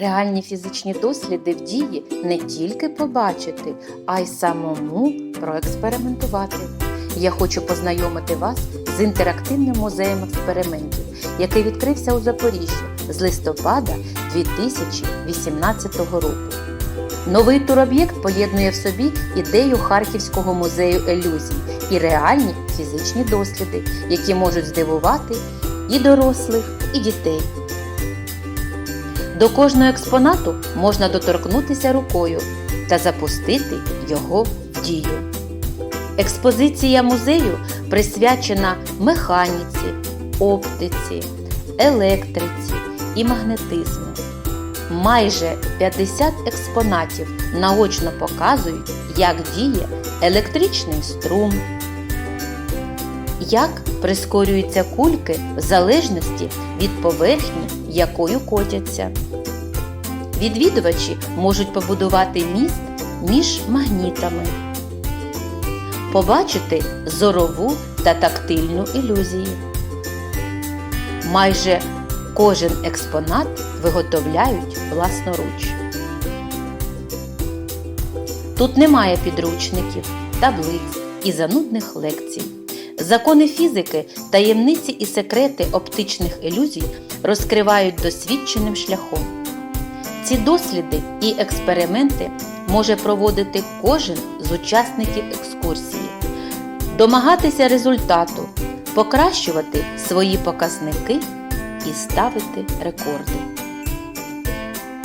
Реальні фізичні досліди в дії не тільки побачити, а й самому проекспериментувати. Я хочу познайомити вас з інтерактивним музеєм експериментів, який відкрився у Запоріжжі з листопада 2018 року. Новий туроб'єкт поєднує в собі ідею Харківського музею ілюзій і реальні фізичні досліди, які можуть здивувати і дорослих, і дітей. До кожного експонату можна доторкнутися рукою та запустити його в дію. Експозиція музею присвячена механіці, оптиці, електриці і магнетизму. Майже 50 експонатів наочно показують, як діє електричний струм, як прискорюються кульки в залежності від поверхні, якою котяться. Відвідувачі можуть побудувати міст між магнітами, побачити зорову та тактильну ілюзії. Майже кожен експонат виготовляють власноруч. Тут немає підручників, таблиць і занудних лекцій. Закони фізики, таємниці і секрети оптичних ілюзій розкривають досвідченим шляхом. Ці досліди і експерименти може проводити кожен з учасників екскурсії, домагатися результату, покращувати свої показники і ставити рекорди.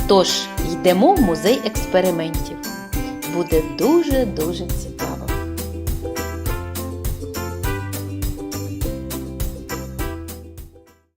Тож йдемо в музей експериментів. Буде дуже-дуже цікаво.